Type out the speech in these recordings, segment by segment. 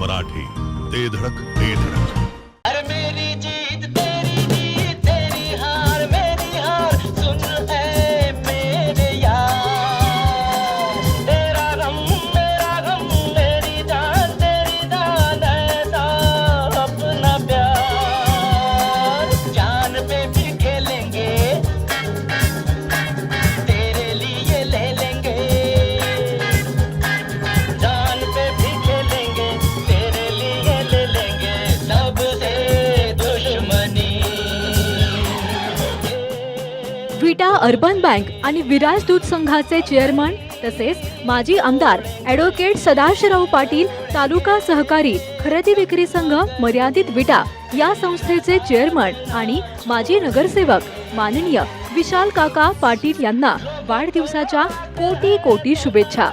मराठी. ते धडक ते धडक. विटा अर्बन बँक आणि विराज दूध संघाचे चेअरमन तसेच माजी आमदार ॲडव्होकेट सदाशिवराव पाटील तालुका सहकारी खरेदी विक्री संघ मर्यादित विटा या संस्थेचे चेअरमन आणि माजी नगरसेवक माननीय विशाल काका पाटील यांना वाढदिवसाच्या कोटी कोटी शुभेच्छा.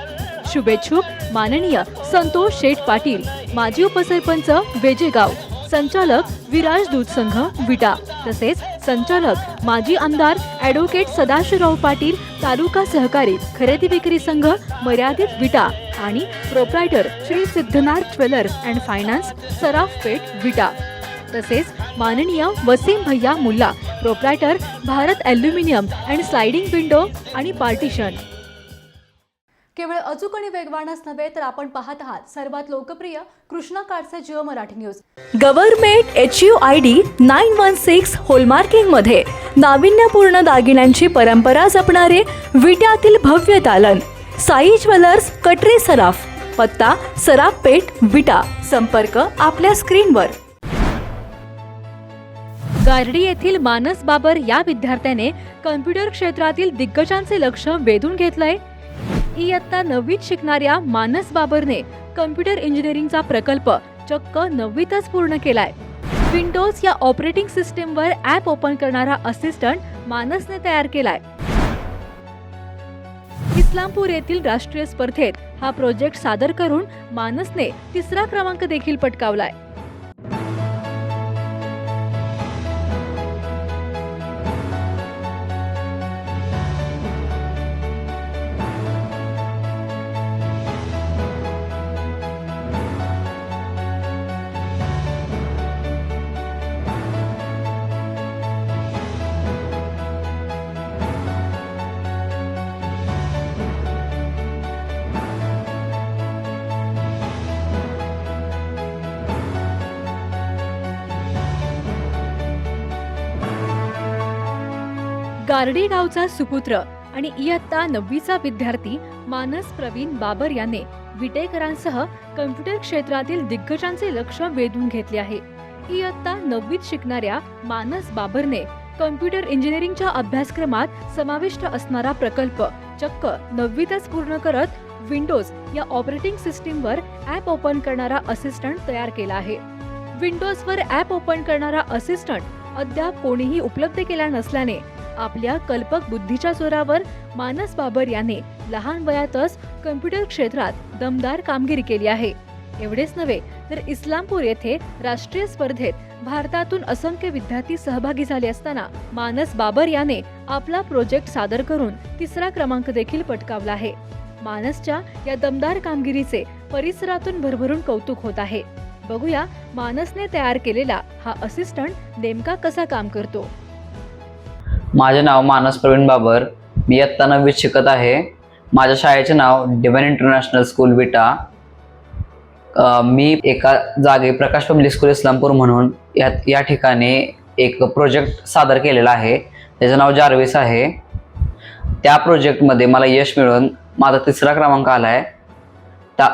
शुभेच्छुक माननीय संतोष शेठ पाटील माजी उपसरपंच वेजेगाव संचालक विराज दूध संघ विटा तसेच संचालक माजी आमदार ॲडव्होकेट सदाशिवराव पाटील तालुका सहकारी खरेदी विक्री संघ मर्यादित विटा आणि proprietor Shri Siddhanath jewellers and finance सराफ पेठ विटा. तसेच माननीय वसीम भैया Mulla proprietor Bharat aluminium and sliding window आणि पार्टिशन. केवळ अचूक आणि वेगवानच नव्हे तर आपण पाहत आहात सर्वात लोकप्रिय कृष्णा काडचे Jio Marathi news. Government H U I D nine one six होलमार्किंगमध्ये नाविन्यपूर्ण दागिन्यांची परंपरा जपणारे विट्यातील भव्य दालन. साई ज्वेलर्स कटरे सराफ पत्ता सराफ पेठ विटा. संपर्क आपल्या स्क्रीनवर. गारडी येथील मानस बाबर या विद्यार्थ्याने कम्प्युटर क्षेत्रातील दिग्गजांचे लक्ष वेधून घेतलंय. इयत्ता नववीत शिकणाऱ्या मानस बाबरने कम्प्युटर इंजिनिअरिंगचा प्रकल्प चक्क नववीतच पूर्ण केलाय. विंडोज या ऑपरेटिंग सिस्टीमवर ॲप ओपन करणारा असिस्टंट मानसने तयार केलाय. इस्लामपूर येथील राष्ट्रीय स्पर्धेत हा प्रोजेक्ट सादर करून मानसने तिसरा क्रमांक देखील पटकावलाय. गारडी गावचा सुपुत्र आणि इयत्ता नववीचा विद्यार्थी मानस प्रवीण बाबर याने विटेकरांसह कम्प्युटर क्षेत्रातील दिग्गजांचे लक्ष वेधून घेतले आहे. इयत्ता नववीत शिकणाऱ्या मानस बाबरने कम्प्युटर इंजिनिअरिंगच्या अभ्यासक्रमात समाविष्ट असणारा प्रकल्प चक्क नववीतच पूर्ण करत विंडोज या ऑपरेटिंग सिस्टीमवर ॲप ओपन करणारा असिस्टंट तयार केला आहे. विंडोजवर ॲप ओपन करणारा असिस्टंट अद्याप कोणीही उपलब्ध केला नसल्याने आपल्या कल्पक बुद्धीच्या जोरावर मानस बाबर याने लहान वयातच कम्प्युटर क्षेत्रात दमदार कामगिरी केली आहे. एवढेच नव्हे तर इस्लामपूर येथे राष्ट्रीय स्पर्धेत भारतातून असंख्य विद्यार्थी सहभागी झाले असताना मानस बाबर याने आपला प्रोजेक्ट सादर करून तिसरा क्रमांक देखील पटकावला आहे. मानसच्या या दमदार कामगिरीचे परिसरातून भरभरून कौतुक होत आहे. बघूया मानसने तयार केलेला हा असिस्टंट नेमका कसा काम करतो? माझे नाव मानस प्रवीण बाबर. मी इयत्ता नववीत शिकत आहे. माझ्या शाळेचे नाव डिवाइन इंटरनॅशनल स्कूल विटा. मी एका जागे प्रकाश पब्लिक स्कूल इस्लामपूर म्हणून या या ठिकाणी एक प्रोजेक्ट सादर केलेला आहे. त्याचं नाव जार्विस आहे. त्या प्रोजेक्टमध्ये मला यश मिळून माझा तिसरा क्रमांक आला आहे. त्या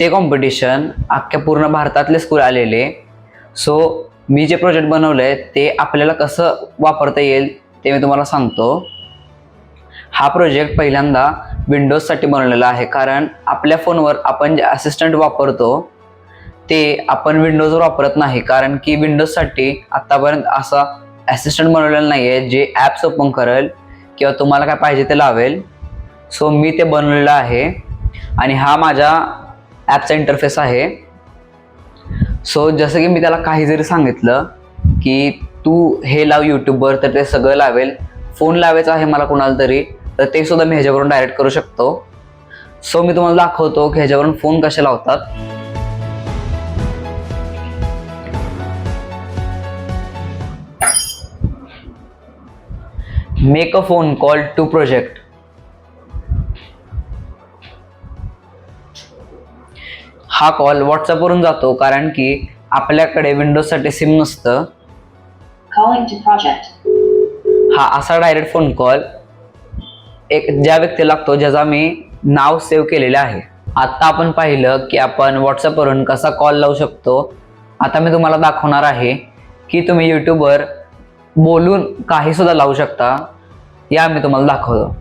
ते कॉम्पिटिशन अख्ख्या पूर्ण भारतातले स्कूल आलेले. सो मी जे प्रोजेक्ट बनवलं आहे ते आपल्याला कसं वापरता येईल ते मी तुम्हाला सांगतो. हा प्रोजेक्ट पहिल्यांदा विंडोजसाठी बनवलेला आहे. कारण आपल्या फोनवर आपण जे असिस्टंट वापरतो ते आपण विंडोजवर वापरत नाही. कारण की विंडोजसाठी आत्तापर्यंत असा असिस्टंट बनवलेला नाही आहे जे ॲप्स ओपन करेल किंवा तुम्हाला काय पाहिजे ते लावेल. सो मी ते बनवलेलं आहे. आणि हा माझ्या ॲपचा इंटरफेस आहे. सो जसं की मी त्याला काही जरी सांगितलं की तू हे लाव यूट्यूबवर तर ते सगळं लावेल. फोन लावायचा आहे मला कोणाला तरी तर ते सुद्धा मी ह्याच्यावरून डायरेक्ट करू शकतो. सो मी तुम्हाला दाखवतो की ह्याच्यावरून फोन कसे लावतात. Make a phone call to project हा कॉल व्हॉट्सअपवरून जातो कारण की आपल्याकडे विंडोजसाठी सिम नसतं. Calling to project. हा असा डायरेक्ट फोन कॉल एक ज्या व्यक्ती लागतो ज्याचा मी नाव सेव्ह केलेलं आहे. आता आपण पाहिलं की आपण व्हॉट्सअपवरून कसा कॉल लावू शकतो. आता मी तुम्हाला दाखवणार आहे की तुम्ही यूट्यूबवर बोलून काही सुद्धा लावू शकता. या मी तुम्हाला दाखवतो.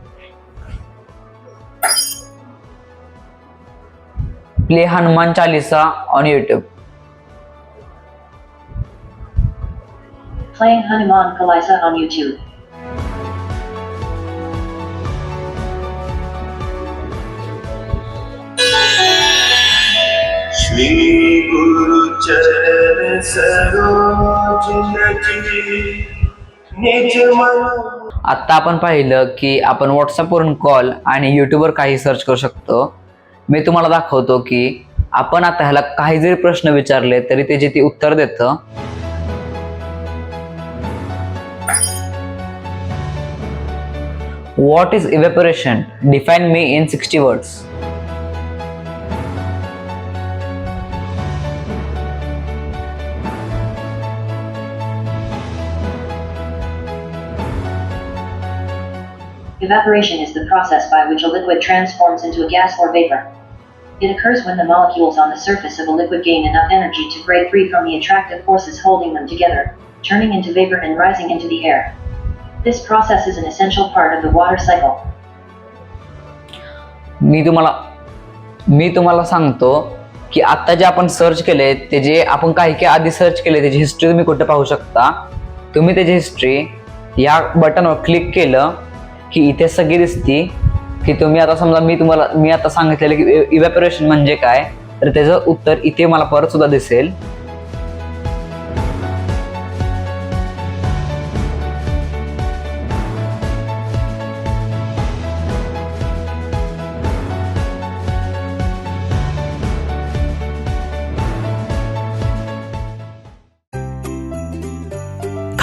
Play Hanuman Chalisa on YouTube Playing Hanuman Kalisa on YouTube. Shri गुरु चरण सरोज रजी निज मन आत्ता आपण पाहिलं की आपण व्हॉट्सअपवरून कॉल आणि यूट्यूबवर काही सर्च करू शकतो. मी तुम्हाला दाखवतो की आपण आता ह्याला काही जरी प्रश्न विचारले तरी त्याची ती उत्तर देतं. What is evaporation? Define me in 60 words. Evaporation is the process by which a liquid transforms into a gas or vapor. It occurs when the molecules on the surface of a liquid gain enough energy to break free from the attractive forces holding them together, turning into vapor and rising into the air. This process is an essential part of the water cycle. मी तुम्हाला मी तुम्हाला सांगतो की आत्ता जे आपण search केले ते जे आपण काही काही आधी सर्च केले त्याची हिस्ट्री तुम्ही कुठे पाहू शकता? तुम्ही त्याची हिस्ट्री या बटनवर क्लिक केलं की इथे सगळी दिसती की तुम्ही आता समजा मी तुम्हाला मी आता सांगितलेलं की इव्हॅपोरेशन म्हणजे काय? तर त्याचं उत्तर इथे मला परत सुद्धा दिसेल.